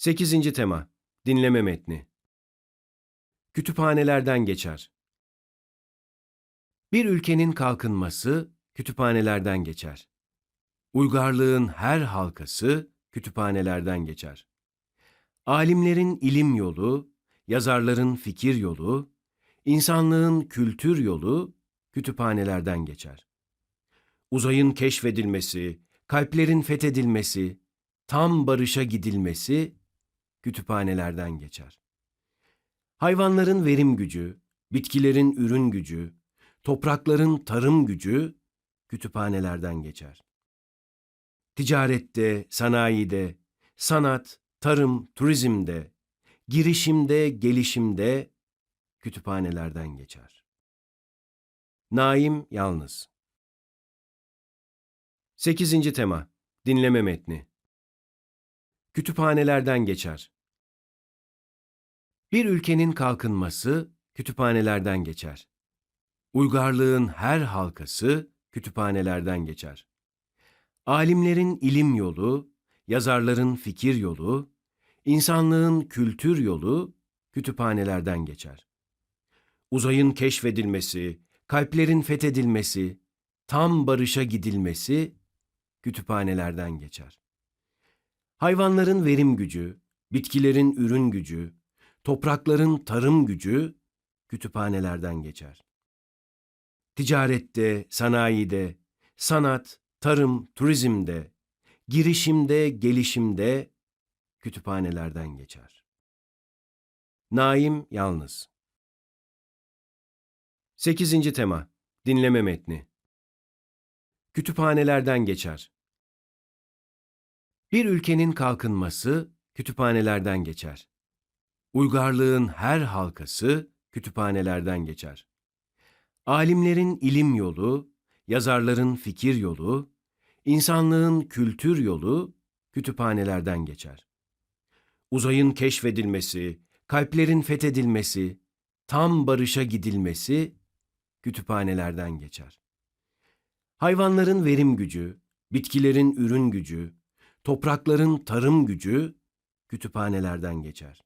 8. tema Dinleme metni Kütüphanelerden geçer. Bir ülkenin kalkınması kütüphanelerden geçer. Uygarlığın her halkası kütüphanelerden geçer. Alimlerin ilim yolu, yazarların fikir yolu, insanlığın kültür yolu kütüphanelerden geçer. Uzayın keşfedilmesi, kalplerin fethedilmesi, tam barışa gidilmesi kütüphanelerden geçer. Hayvanların verim gücü, bitkilerin ürün gücü, toprakların tarım gücü kütüphanelerden geçer. Ticarette, sanayide, sanat, tarım, turizmde, girişimde, gelişimde kütüphanelerden geçer. Naim Yalnız 8. tema Dinleme metni Kütüphanelerden geçer. Bir ülkenin kalkınması kütüphanelerden geçer. Uygarlığın her halkası kütüphanelerden geçer. Alimlerin ilim yolu, yazarların fikir yolu, insanlığın kültür yolu kütüphanelerden geçer. Uzayın keşfedilmesi, kalplerin fethedilmesi, tam barışa gidilmesi kütüphanelerden geçer. Hayvanların verim gücü, bitkilerin ürün gücü, toprakların tarım gücü kütüphanelerden geçer. Ticarette, sanayide, sanat, tarım, turizmde, girişimde, gelişimde kütüphanelerden geçer. Naim Yalnız 8. tema Dinleme metni Kütüphanelerden geçer. Bir ülkenin kalkınması kütüphanelerden geçer. Uygarlığın her halkası kütüphanelerden geçer. Alimlerin ilim yolu, yazarların fikir yolu, insanlığın kültür yolu kütüphanelerden geçer. Uzayın keşfedilmesi, kalplerin fethedilmesi, tam barışa gidilmesi kütüphanelerden geçer. Hayvanların verim gücü, bitkilerin ürün gücü, toprakların tarım gücü kütüphanelerden geçer.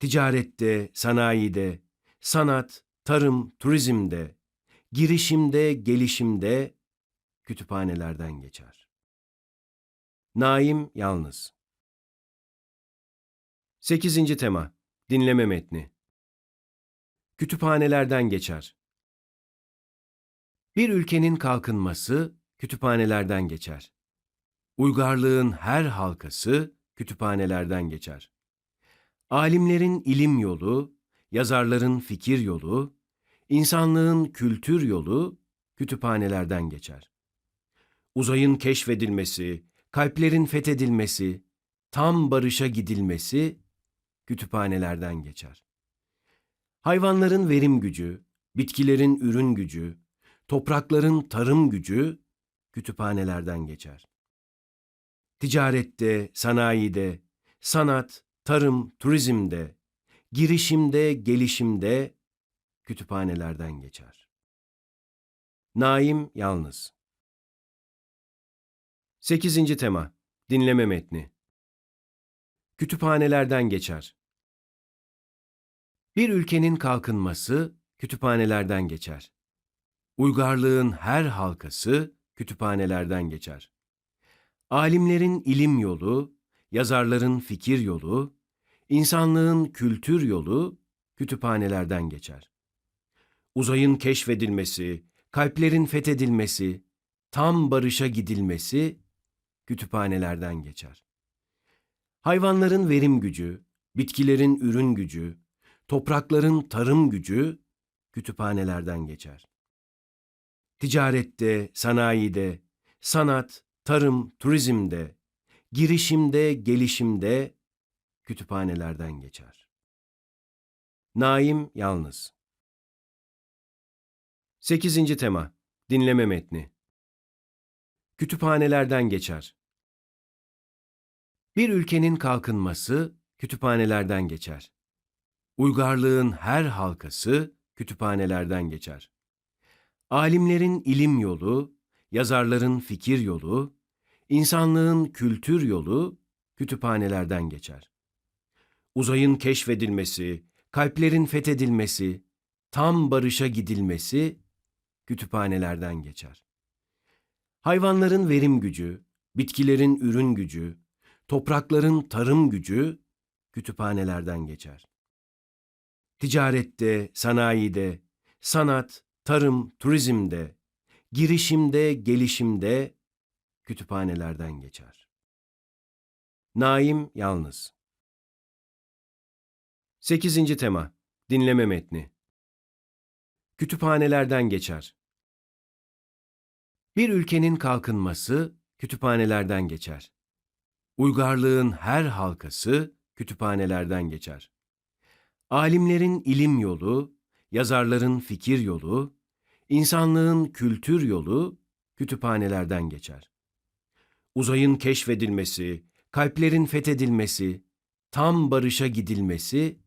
Ticarette, sanayide, sanat, tarım, turizmde, girişimde, gelişimde kütüphanelerden geçer. Naim Yalnız 8. tema Dinleme metni Kütüphanelerden geçer. Bir ülkenin kalkınması kütüphanelerden geçer. Uygarlığın her halkası kütüphanelerden geçer. Alimlerin ilim yolu, yazarların fikir yolu, insanlığın kültür yolu kütüphanelerden geçer. Uzayın keşfedilmesi, kalplerin fethedilmesi, tam barışa gidilmesi kütüphanelerden geçer. Hayvanların verim gücü, bitkilerin ürün gücü, toprakların tarım gücü kütüphanelerden geçer. Ticarette, sanayide, sanat, tarım, turizmde, girişimde, gelişimde kütüphanelerden geçer. Naim Yalnız 8. tema Dinleme metni Kütüphanelerden geçer. Bir ülkenin kalkınması kütüphanelerden geçer. Uygarlığın her halkası kütüphanelerden geçer. Alimlerin ilim yolu, yazarların fikir yolu, insanlığın kültür yolu kütüphanelerden geçer. Uzayın keşfedilmesi, kalplerin fethedilmesi, tam barışa gidilmesi kütüphanelerden geçer. Hayvanların verim gücü, bitkilerin ürün gücü, toprakların tarım gücü kütüphanelerden geçer. Ticarette, sanayide, sanat, tarım, turizmde, girişimde, gelişimde kütüphanelerden geçer. Naim Yalnız 8. tema Dinleme metni Kütüphanelerden geçer. Bir ülkenin kalkınması kütüphanelerden geçer. Uygarlığın her halkası kütüphanelerden geçer. Alimlerin ilim yolu, yazarların fikir yolu, insanlığın kültür yolu kütüphanelerden geçer. Uzayın keşfedilmesi, kalplerin fethedilmesi, tam barışa gidilmesi kütüphanelerden geçer. Hayvanların verim gücü, bitkilerin ürün gücü, toprakların tarım gücü kütüphanelerden geçer. Ticarette, sanayide, sanat, tarım, turizmde, girişimde, gelişimde kütüphanelerden geçer. Naim Yalnız 8. tema Dinleme metni Kütüphanelerden geçer. Bir ülkenin kalkınması kütüphanelerden geçer. Uygarlığın her halkası kütüphanelerden geçer. Alimlerin ilim yolu, yazarların fikir yolu, insanlığın kültür yolu kütüphanelerden geçer. Uzayın keşfedilmesi, kalplerin fethedilmesi, tam barışa gidilmesi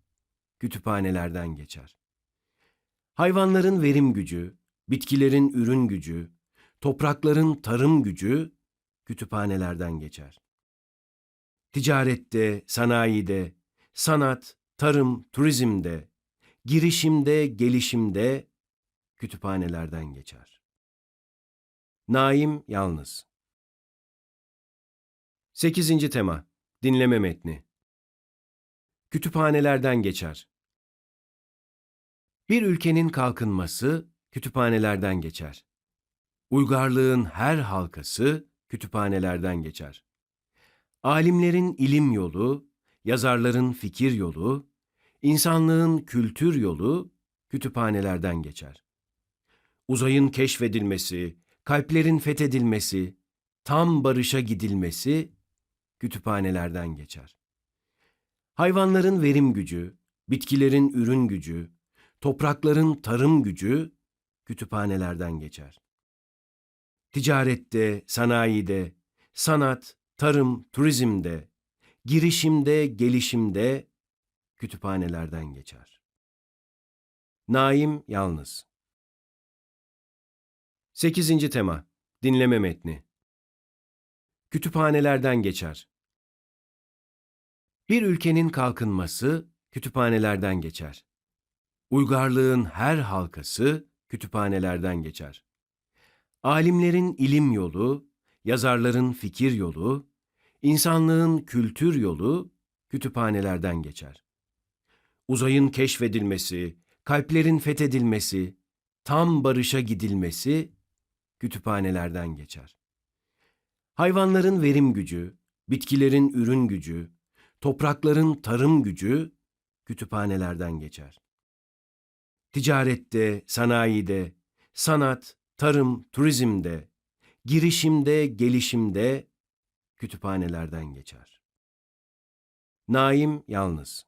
kütüphanelerden geçer. Hayvanların verim gücü, bitkilerin ürün gücü, toprakların tarım gücü kütüphanelerden geçer. Ticarette, sanayide, sanat, tarım, turizmde, girişimde, gelişimde kütüphanelerden geçer. Naim Yalnız 8. tema Dinleme metni Kütüphanelerden geçer. Bir ülkenin kalkınması kütüphanelerden geçer. Uygarlığın her halkası kütüphanelerden geçer. Alimlerin ilim yolu, yazarların fikir yolu, insanlığın kültür yolu kütüphanelerden geçer. Uzayın keşfedilmesi, kalplerin fethedilmesi, tam barışa gidilmesi kütüphanelerden geçer. Hayvanların verim gücü, bitkilerin ürün gücü, toprakların tarım gücü kütüphanelerden geçer. Ticarette, sanayide, sanat, tarım, turizmde, girişimde, gelişimde kütüphanelerden geçer. Naim Yalnız 8. tema Dinleme metni Kütüphanelerden geçer. Bir ülkenin kalkınması kütüphanelerden geçer. Uygarlığın her halkası kütüphanelerden geçer. Alimlerin ilim yolu, yazarların fikir yolu, insanlığın kültür yolu kütüphanelerden geçer. Uzayın keşfedilmesi, kalplerin fethedilmesi, tam barışa gidilmesi kütüphanelerden geçer. Hayvanların verim gücü, bitkilerin ürün gücü, toprakların tarım gücü kütüphanelerden geçer. Ticarette, sanayide, sanat, tarım, turizmde, girişimde, gelişimde kütüphanelerden geçer. Naim Yalnız